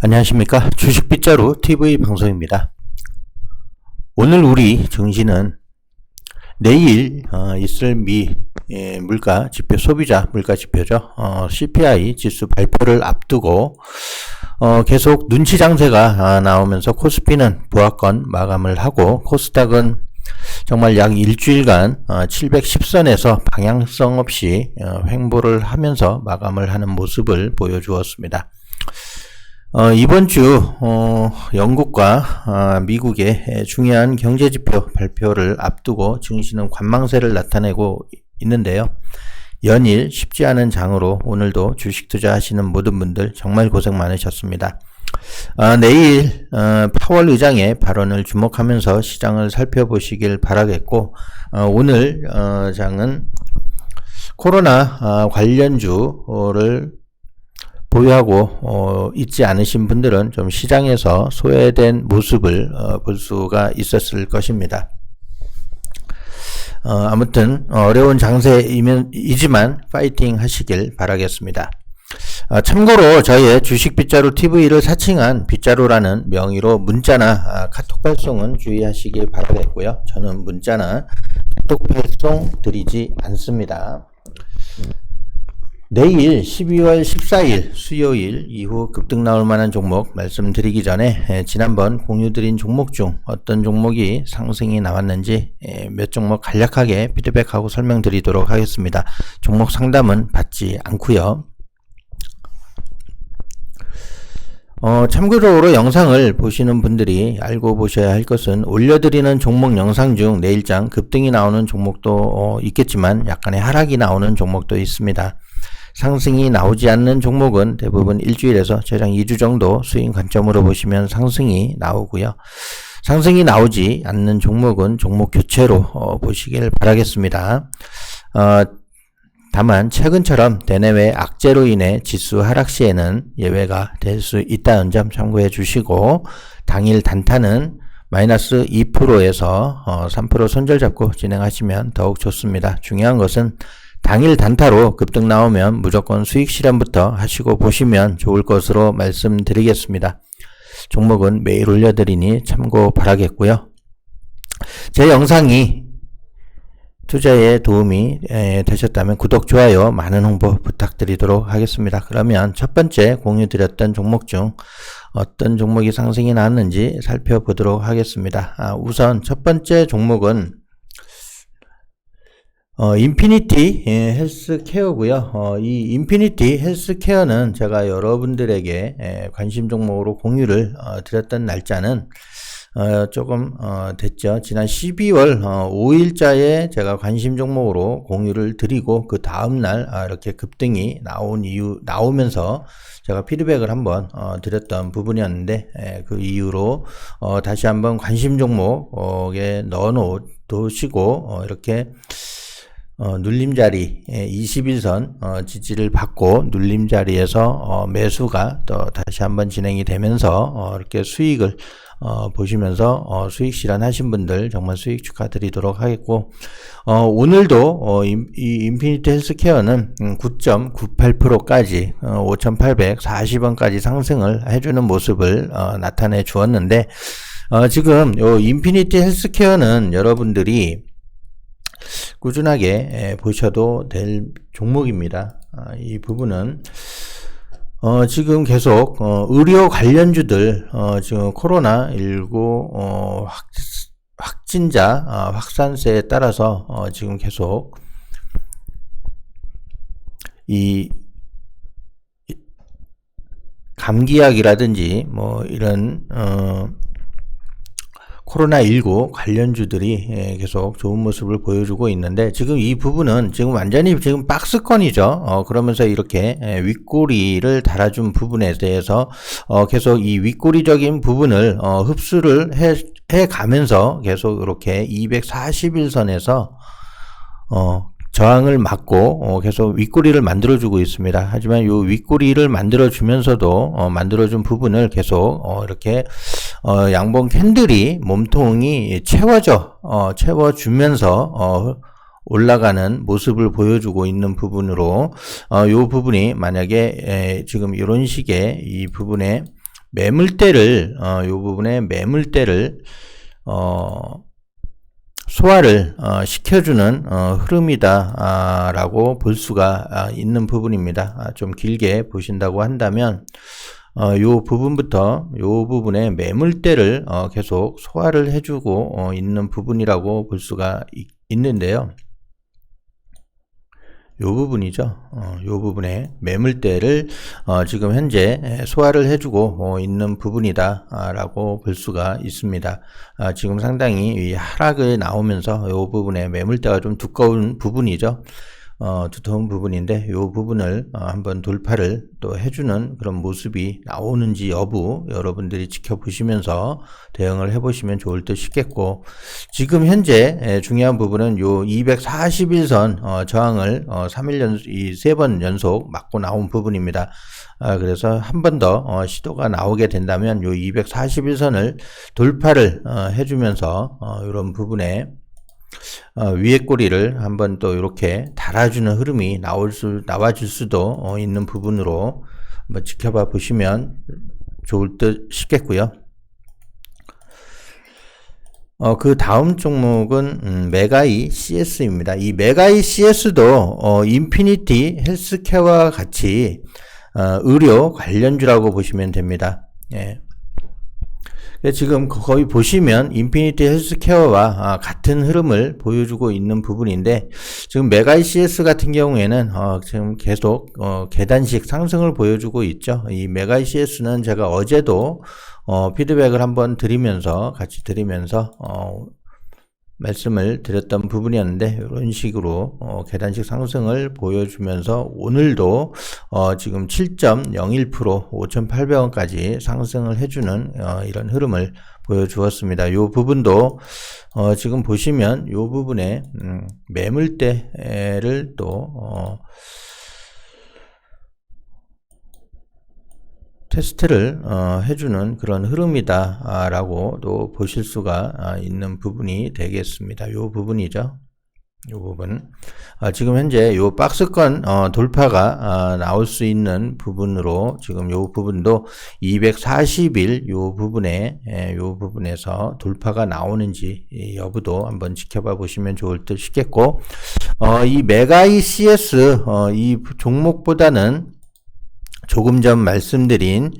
안녕하십니까. 주식빗자루 TV 방송입니다. 오늘 우리 정신은 내일 어, 있을 미 예, 물가 지표 소비자 물가 지표죠. 어, CPI 지수 발표를 앞두고 어, 계속 눈치 장세가 아, 나오면서 코스피는 보합권 마감을 하고 코스닥은 정말 약 일주일간 710선에서 방향성 없이 어, 횡보를 하면서 마감을 하는 모습을 보여주었습니다. 어, 이번 주 어, 영국과 어, 미국의 중요한 경제 지표 발표를 앞두고 증시는 관망세를 나타내고 있는데요. 연일 쉽지 않은 장으로 오늘도 주식 투자하시는 모든 분들 정말 고생 많으셨습니다. 어, 내일 어, 파월 의장의 발언을 주목하면서 시장을 살펴보시길 바라겠고 어, 오늘 어, 장은 코로나 어, 관련주를 보유하고 어, 있지 않으신 분들은 좀 시장에서 소외된 모습을 어, 볼 수가 있었을 것입니다. 어, 아무튼 어려운 장세이지만 파이팅 하시길 바라겠습니다. 아, 참고로 저희의 주식 빗자루 TV를 사칭한 빗자루라는 명의로 문자나 아, 카톡 발송은 주의하시길 바라겠고요. 저는 문자나 카톡 발송 드리지 않습니다. 내일 12월 14일 수요일 이후 급등 나올 만한 종목 말씀드리기 전에 에, 지난번 공유드린 종목 중 어떤 종목이 상승이 나왔는지 에, 몇 종목 간략하게 피드백하고 설명드리도록 하겠습니다. 종목 상담은 받지 않고요. 어, 참고적으로 영상을 보시는 분들이 알고 보셔야 할 것은 올려드리는 종목 영상 중 내일장 급등이 나오는 종목도 어, 있겠지만 약간의 하락이 나오는 종목도 있습니다. 상승이 나오지 않는 종목은 대부분 일주일에서 최장 2주 정도 수익 관점으로 보시면 상승이 나오고요. 상승이 나오지 않는 종목은 종목 교체로 어, 보시길 바라겠습니다. 어, 다만 최근처럼 대내외 악재로 인해 지수 하락 시에는 예외가 될 수 있다는 점 참고해 주시고 당일 단타는 마이너스 2%에서 어, 3% 손절 잡고 진행하시면 더욱 좋습니다. 중요한 것은 당일 단타로 급등 나오면 무조건 수익 실현부터 하시고 보시면 좋을 것으로 말씀드리겠습니다. 종목은 매일 올려드리니 참고 바라겠고요. 제 영상이 투자에 도움이 되셨다면 구독, 좋아요, 많은 홍보 부탁드리도록 하겠습니다. 그러면 첫 번째 공유드렸던 종목 중 어떤 종목이 상승이 나왔는지 살펴보도록 하겠습니다. 아, 우선 첫 번째 종목은 어, 인피니티 예, 헬스케어고요. 어, 이 인피니티 헬스케어는 제가 여러분들에게 예, 관심 종목으로 공유를 어, 드렸던 날짜는 어, 조금 어, 됐죠. 지난 12월 어, 5일자에 제가 관심 종목으로 공유를 드리고 그 다음 날 아, 이렇게 급등이 나온 이유 나오면서 제가 피드백을 한번 어, 드렸던 부분이었는데 예, 그 이후로 어, 다시 한번 관심 종목에 넣어 놓으시고 어, 이렇게 어, 눌림자리 21선 예, 어, 지지를 받고 눌림자리에서 어, 매수가 또 다시 한번 진행이 되면서 어, 이렇게 수익을 어, 보시면서 어, 수익 실현하신 분들 정말 수익 축하드리도록 하겠고 어, 오늘도 어, 이, 이 인피니트 헬스케어는 9.98%까지 어, 5,840원까지 상승을 해주는 모습을 어, 나타내 주었는데 어, 지금 요 인피니티 헬스케어는 여러분들이 꾸준하게 보셔도 될 종목입니다. 아, 이 부분은 어, 지금 계속 어, 의료 관련주들 어, 지금 코로나 19 어, 확, 확진자 어, 확산세에 따라서 어, 지금 계속 이 감기약이라든지 뭐 이런 어, 코로나19 관련주들이 예, 계속 좋은 모습을 보여주고 있는데 지금 이 부분은 지금 완전히 지금 박스권이죠. 어, 그러면서 이렇게 예, 윗꼬리를 달아준 부분에 대해서 어, 계속 이 윗꼬리적인 부분을 어, 흡수를 해, 해 가면서 계속 이렇게 241선에서 어, 저항을 막고 어, 계속 윗꼬리를 만들어주고 있습니다. 하지만 이 윗꼬리를 만들어주면서도 어, 만들어준 부분을 계속 어, 이렇게 어, 양봉 캔들이 몸통이 채워져 어, 채워주면서 어, 올라가는 모습을 보여주고 있는 부분으로 어, 이 부분이 만약에 에, 지금 이런 식의 이 부분에 매물대를 어, 요 부분에 매물대를 어, 소화를 어, 시켜주는 어, 흐름이다라고 볼 수가 아, 있는 부분입니다. 아, 좀 길게 보신다고 한다면 어, 요 부분부터 요 부분에 매물대를 어, 계속 소화를 해주고 어, 있는 부분이라고 볼 수가 있, 있는데요. 요 부분이죠. 어, 요 부분에 매물대를 어, 지금 현재 소화를 해주고 어, 있는 부분이다라고 볼 수가 있습니다. 아, 지금 상당히 이 하락을 나오면서 요 부분에 매물대가 좀 두꺼운 부분이죠. 어, 두터운 부분인데 이 부분을 어, 한번 돌파를 또 해주는 그런 모습이 나오는지 여부 여러분들이 지켜보시면서 대응을 해보시면 좋을 듯 싶겠고 지금 현재 에, 중요한 부분은 요 241선 어, 저항을 어, 3일 연, 이세 번 연속 맞고 나온 부분입니다. 아, 그래서 한 번더 어, 시도가 나오게 된다면 요 241선을 돌파를 어, 해주면서 어, 이런 부분에 어, 위에 꼬리를 한번 또 이렇게 달아주는 흐름이 나올 수, 나와줄 수도 어, 있는 부분으로 한번 지켜봐 보시면 좋을 듯 싶겠고요. 어, 그 다음 종목은 음, 메가이 CS입니다. 이 메가이 CS도 어, 인피니티 헬스케어와 같이 어, 의료 관련주라고 보시면 됩니다. 예. 지금 거의 보시면 인피니티 헬스케어와 아, 같은 흐름을 보여주고 있는 부분인데 지금 메가이 CS 같은 경우에는 어, 지금 계속 어, 계단식 상승을 보여주고 있죠. 이 메가이 CS는 제가 어제도 어, 피드백을 한번 드리면서 같이 드리면서 말씀을 드렸던 부분이었는데 이런 식으로 어, 계단식 상승을 보여주면서 오늘도 어, 지금 7.01% 5,800원까지 상승을 해주는 어, 이런 흐름을 보여주었습니다. 이 부분도 어, 지금 보시면 이 부분에 음, 매물대를 또 어, 테스트를 어, 해주는 그런 흐름이다라고도 보실 수가 아, 있는 부분이 되겠습니다. 이 부분이죠. 이 부분. 아, 지금 현재 이 박스권 어, 돌파가 아, 나올 수 있는 부분으로 지금 이 부분도 240일 이 부분에 이 부분에서 돌파가 나오는지 여부도 한번 지켜봐 보시면 좋을 듯 싶겠고 어, 이 메가이 CS 어, 이 종목보다는 조금 전 말씀드린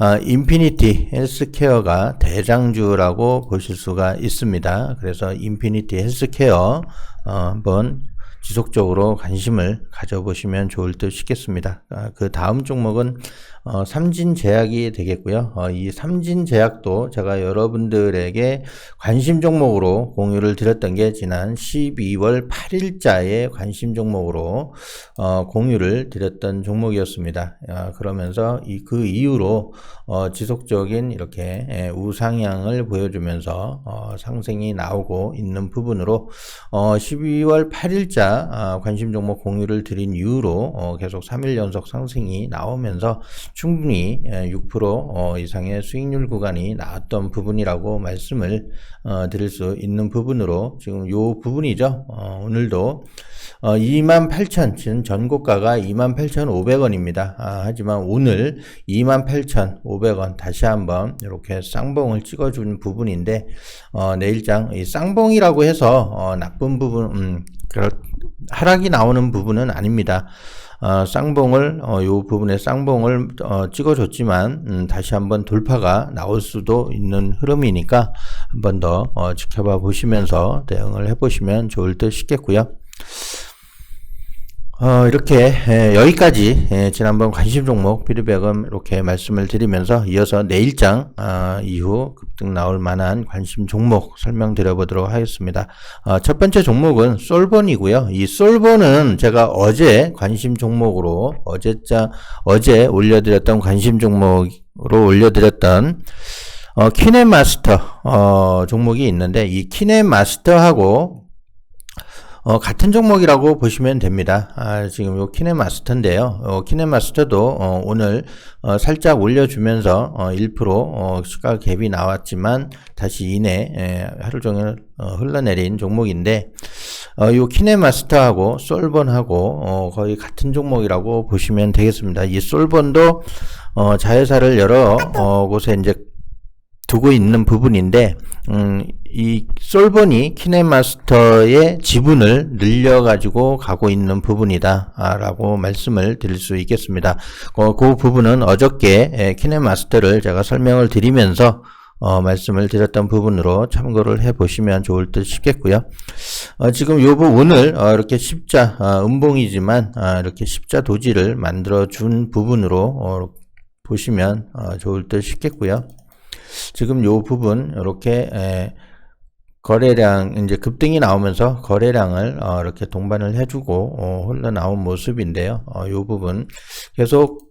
어, 인피니티 헬스케어가 대장주라고 보실 수가 있습니다. 그래서 인피니티 헬스케어 어, 한번 지속적으로 관심을 가져보시면 좋을 듯 싶겠습니다. 아, 그 다음 종목은 어, 삼진제약이 되겠고요. 어, 이 삼진제약도 제가 여러분들에게 관심 종목으로 공유를 드렸던 게 지난 12월 8일자에 관심 종목으로 어, 공유를 드렸던 종목이었습니다. 어, 그러면서 이, 그 이후로 어, 지속적인 이렇게 예, 우상향을 보여주면서 어, 상승이 나오고 있는 부분으로 12월 8일자 아, 관심 종목 공유를 드린 이후로 계속 3일 연속 상승이 나오면서 충분히 6% 예, 어, 이상의 수익률 구간이 나왔던 부분이라고 말씀을 어, 드릴 수 있는 부분으로 지금 이 부분이죠. 어, 오늘도 28,000 지금 전고가가 28,500원입니다. 아, 하지만 오늘 28,500원 다시 한번 이렇게 쌍봉을 찍어준 부분인데 내일장 이 쌍봉이라고 해서 나쁜 부분 음, 하락이 나오는 부분은 아닙니다. 어, 쌍봉을 어, 요 부분에 쌍봉을 어, 찍어줬지만 음, 다시 한번 돌파가 나올 수도 있는 흐름이니까 한번 더 어, 지켜봐 보시면서 대응을 해보시면 좋을 듯 싶겠고요. 어, 이렇게 에, 여기까지 에, 지난번 관심 종목 피드백은 이렇게 말씀을 드리면서 이어서 내일장 어, 이후 급등 나올 만한 관심 종목 설명드려 보도록 하겠습니다. 어, 첫 번째 종목은 솔본이고요. 이 솔본은 제가 어제 관심 종목으로 어제자 어제 올려드렸던 관심 종목으로 올려드렸던 어, 키네마스터 어, 종목이 있는데 이 키네마스터하고 어, 같은 종목이라고 보시면 됩니다. 아, 지금 요 키네마스터인데요. 어, 키네마스터도 어, 오늘 어, 살짝 올려주면서 어, 1% 어, 시가 갭이 나왔지만 다시 이내 에, 하루 종일 어, 흘러내린 종목인데 어, 요 키네마스터하고 솔본하고 어, 거의 같은 종목이라고 보시면 되겠습니다. 이 솔본도 어, 자회사를 여러 어, 곳에 이제 두고 있는 부분인데 음, 이 솔본이 키네마스터의 지분을 늘려가지고 가고 있는 부분이다라고 말씀을 드릴 수 있겠습니다. 어, 그 부분은 어저께 에, 키네마스터를 제가 설명을 드리면서 어, 말씀을 드렸던 부분으로 참고를 해 보시면 좋을 듯 싶겠고요. 어, 지금 요 부- 오늘 어, 이렇게 십자 어, 음봉이지만 아, 이렇게 십자 도지를 만들어 준 부분으로 어, 보시면 어, 좋을 듯 싶겠고요. 지금 요 부분 이렇게 에, 거래량 이제 급등이 나오면서 거래량을 어, 이렇게 동반을 해주고 어, 흘러나온 모습인데요. 어, 요 부분 계속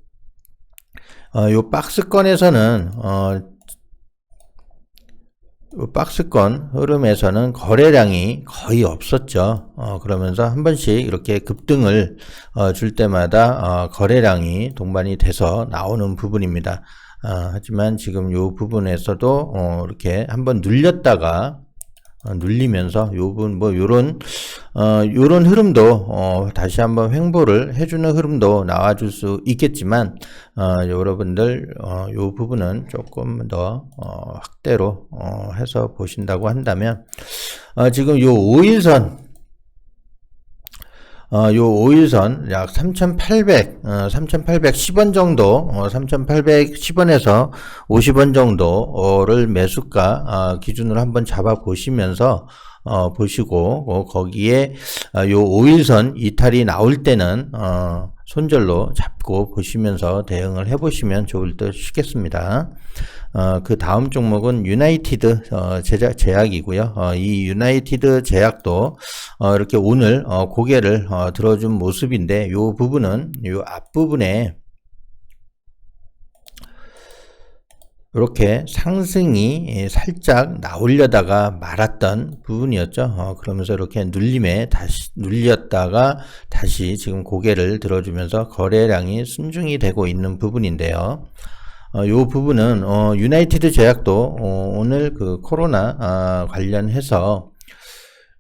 어, 요 박스권에서는 어, 요 박스권 흐름에서는 거래량이 거의 없었죠. 어, 그러면서 한 번씩 이렇게 급등을 어, 줄 때마다 어, 거래량이 동반이 돼서 나오는 부분입니다. 아, 하지만 지금 요 부분에서도 어, 이렇게 한번 눌렸다가 어, 눌리면서 요 부분 뭐 요런 어 요런 흐름도 어 다시 한번 횡보를 해주는 흐름도 나와줄 수 있겠지만 어 여러분들 어 요 부분은 조금 더 어, 확대로 어 해서 보신다고 한다면 어 지금 요 5일선 어, 요 5일선 약 3,800, 어, 3,810원 정도, 어, 3,810원에서 50원 정도를 매수가 어, 기준으로 한번 잡아 보시면서 어, 보시고 어, 거기에 어, 요 5일선 이탈이 나올 때는 어, 손절로 잡고 보시면서 대응을 해보시면 좋을 듯 싶겠습니다. 어, 그 다음 종목은 유나이티드 어, 제작 제약이고요. 어, 이 유나이티드 제약도 어, 이렇게 오늘 어, 고개를 어, 들어준 모습인데 이 부분은 이 앞부분에 이렇게 상승이 예, 살짝 나오려다가 말았던 부분이었죠. 어, 그러면서 이렇게 눌림에 다시 눌렸다가 다시 지금 고개를 들어주면서 거래량이 순중이 되고 있는 부분인데요. 어, 요 부분은 어, 유나이티드 제약도 어, 오늘 그 코로나 아, 관련해서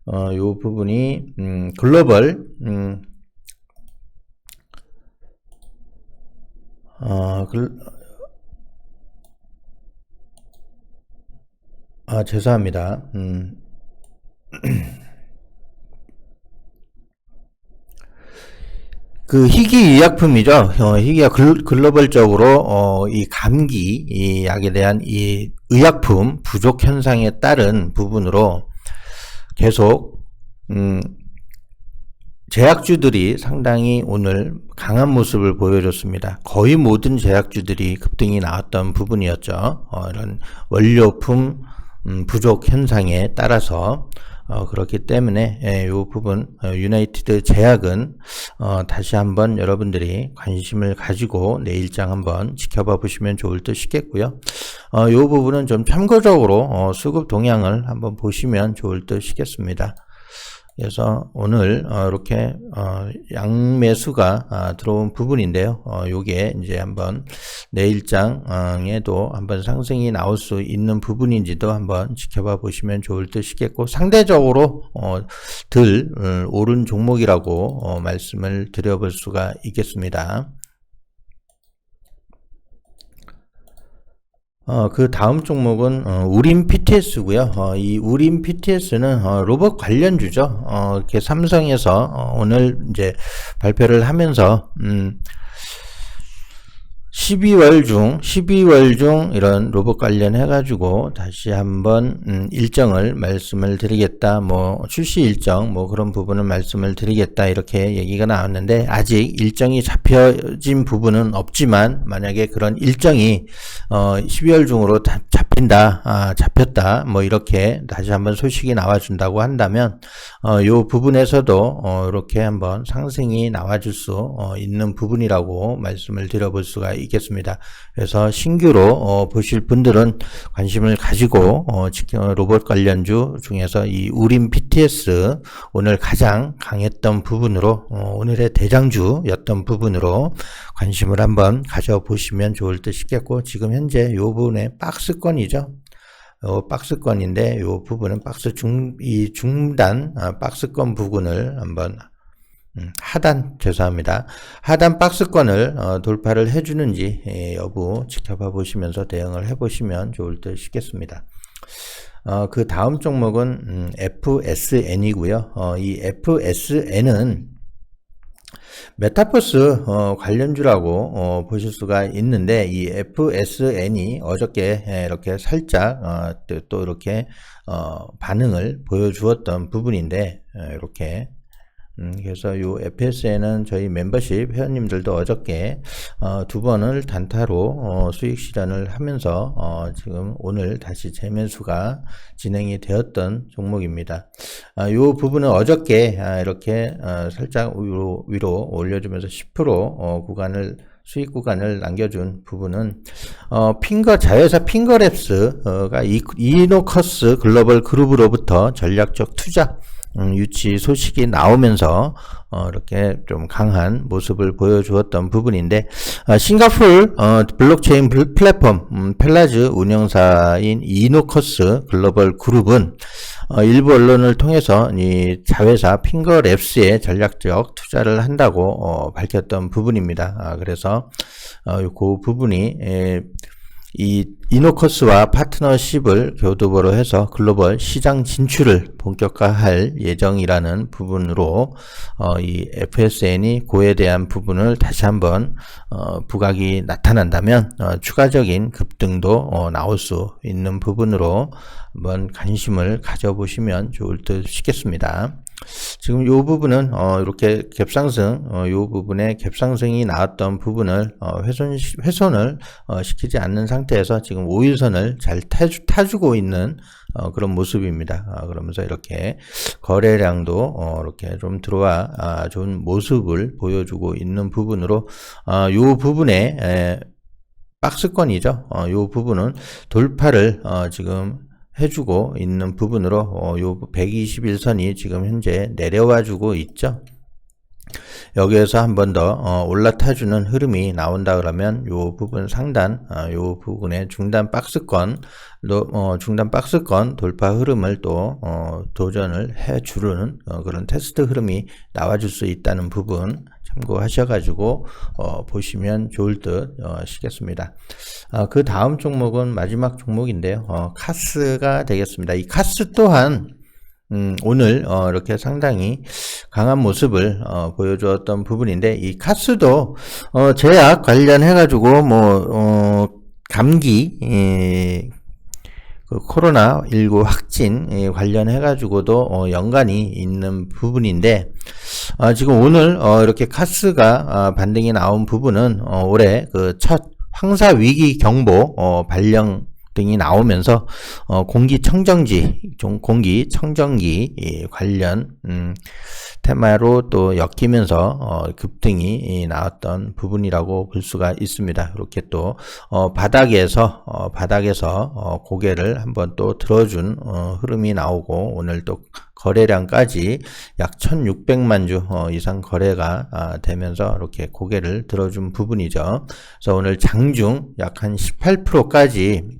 어, 요 부분이 음, 글로벌 음, 어, 글, 아, 죄송합니다. 음. 그 희귀 의약품이죠. 어, 희귀가 글, 글로 벌적으로 어, 이 감기 이 약에 대한 이 의약품 부족 현상에 따른 부분으로 계속 음, 제약주들이 상당히 오늘 강한 모습을 보여줬습니다. 거의 모든 제약주들이 급등이 나왔던 부분이었죠. 어, 이런 원료품 음, 부족 현상에 따라서 어, 그렇기 때문에 예, 이 부분 어, 유나이티드 제약은 어, 다시 한번 여러분들이 관심을 가지고 내 일장 한번 지켜봐 보시면 좋을 듯 싶겠고요. 어, 이 부분은 좀 참고적으로 어, 수급 동향을 한번 보시면 좋을 듯 싶겠습니다. 그래서 오늘 어, 이렇게 어, 양매수가 아, 들어온 부분인데요. 어, 요게 이제 한번 내일장에도 한번 상승이 나올 수 있는 부분인지도 한번 지켜봐 보시면 좋을 듯 싶겠고 상대적으로 어, 덜 어, 오른 종목이라고 어, 말씀을 드려볼 수가 있겠습니다. 어, 그 다음 종목은 어, 우림 PTS고요. 어, 이 우림 PTS는 어, 로봇 관련주죠. 어, 이렇게 삼성에서 어, 오늘 이제 발표를 하면서 음, 12월 중 12월 중 이런 로봇 관련해 가지고 다시 한번 음, 일정을 말씀을 드리겠다. 뭐 출시 일정 뭐 그런 부분은 말씀을 드리겠다. 이렇게 얘기가 나왔는데 아직 일정이 잡혀진 부분은 없지만 만약에 그런 일정이 어 12월 중으로 다 잡힌다. 아, 잡혔다. 뭐 이렇게 다시 한번 소식이 나와 준다고 한다면 어, 요 부분에서도 어, 이렇게 한번 상승이 나와 줄 수 어, 있는 부분이라고 말씀을 드려 볼 수가 있겠습니다. 그래서 신규로 어, 보실 분들은 관심을 가지고 어, 로봇 관련주 중에서 이 우림 PTS 오늘 가장 강했던 부분으로 어, 오늘의 대장주였던 부분으로 관심을 한번 가져보시면 좋을 듯 싶겠고 지금 현재 요 부분에 박스권이죠. 요 박스권인데 요 부분은 박스 중, 이 중단 아, 박스권 부분을 한번 음, 하단 죄송합니다. 하단 박스권을 어, 돌파를 해주는지 예, 여부 지켜봐 보시면서 대응을 해보시면 좋을 듯 싶겠습니다. 어, 그 다음 종목은 음, FSN이고요. 어, 이 FSN은 메타버스 어, 관련주라고 어, 보실 수가 있는데 이 FSN이 어저께 예, 이렇게 살짝 어, 또, 또 이렇게 어, 반응을 보여주었던 부분인데 예, 이렇게 음, 그래서 이 FSN은 저희 멤버십 회원님들도 어저께 어, 두 번을 단타로 어, 수익 실현을 하면서 어, 지금 오늘 다시 재매수가 진행이 되었던 종목입니다. 이 아, 부분은 어저께 아, 이렇게 어, 살짝 위로, 위로 올려주면서 10% 어, 구간을 수익 구간을 남겨준 부분은 어, 핑거 자회사 핑거랩스가 이, 이노커스 글로벌 그룹으로부터 전략적 투자 음, 유치 소식이 나오면서 어, 이렇게 좀 강한 모습을 보여주었던 부분인데 어, 싱가폴 어, 블록체인 플랫폼 음, 펠라즈 운영사인 이노커스 글로벌 그룹은 어, 일부 언론을 통해서 이 자회사 핑거랩스에 전략적 투자를 한다고 어, 밝혔던 부분입니다. 아, 그래서 어, 그 부분이 에, 이 이노커스와 파트너십을 교두보로 해서 글로벌 시장 진출을 본격화할 예정이라는 부분으로 어, 이 FSN이 고에 대한 부분을 다시 한번 어, 부각이 나타난다면 어, 추가적인 급등도 어, 나올 수 있는 부분으로 한번 관심을 가져보시면 좋을 듯 싶겠습니다. 지금 이 부분은 어, 이렇게 갭상승, 어, 이 부분에 갭상승이 나왔던 부분을 어, 훼손 훼손을 어, 시키지 않는 상태에서 지금 5일선을 잘 타주, 타주고 있는 어, 그런 모습입니다. 어, 그러면서 이렇게 거래량도 어, 이렇게 좀 들어와 아, 좋은 모습을 보여주고 있는 부분으로 어, 이 부분에 에, 박스권이죠. 어, 이 부분은 돌파를 어, 지금 해주고 있는 부분으로 어, 요 121선이 지금 현재 내려와 주고 있죠. 여기에서 한 번 더 어, 올라타주는 흐름이 나온다 그러면 요 부분 상단 어, 요 부분의 중단 박스권 어, 중단 박스권 돌파 흐름을 또 어, 도전을 해 주는 어, 그런 테스트 흐름이 나와줄 수 있다는 부분 참고하셔가지고 어, 보시면 좋을 듯 어, 시겠습니다. 어, 그 다음 종목은 마지막 종목인데요. 어, 카스가 되겠습니다. 이 카스 또한 음, 오늘 어, 이렇게 상당히 강한 모습을 어, 보여주었던 부분인데 이 카스도 어, 제약 관련해 가지고 뭐 어, 감기 예, 그 코로나 19 확진 예, 관련해 가지고도 어, 연관이 있는 부분인데 어, 지금 오늘 어, 이렇게 카스가 어, 반등이 나온 부분은 어, 올해 그 첫 황사 위기 경보 어, 발령 등이 나오면서 어, 공기청정지, 공기청정기 관련 음, 테마로 또 엮이면서 어, 급등이 나왔던 부분이라고 볼 수가 있습니다. 이렇게 또 어, 바닥에서 어, 바닥에서 어, 고개를 한번 또 들어준 어, 흐름이 나오고 오늘 또 거래량까지 약 1,600만 주 어, 이상 거래가 아, 되면서 이렇게 고개를 들어준 부분이죠. 그래서 오늘 장중 약 한 18%까지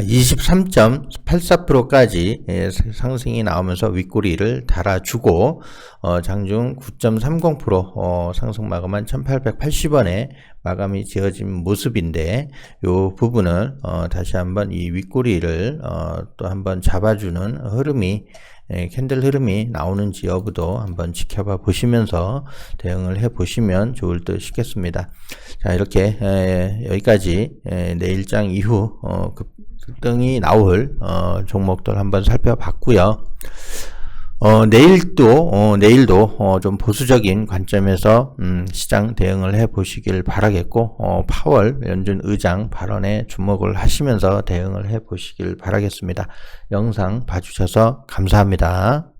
23.84%까지 아, 예, 상승이 나오면서 윗꼬리를 달아주고 어, 장중 9.30% 어, 상승 마감한 1880원에 마감이 지어진 모습인데 이 부분을 어, 다시 한번 이 윗꼬리를 어, 또 한번 잡아주는 흐름이 예, 캔들 흐름이 나오는지 여부도 한번 지켜봐 보시면서 대응을 해 보시면 좋을 듯 싶겠습니다. 자 이렇게 에, 여기까지 에, 내일장 이후 어, 급, 등이 나올 어, 종목들 한번 살펴봤고요. 어, 내일도 어, 내일도 어, 좀 보수적인 관점에서 음, 시장 대응을 해 보시길 바라겠고 어, 파월 연준 의장 발언에 주목을 하시면서 대응을 해 보시길 바라겠습니다. 영상 봐주셔서 감사합니다.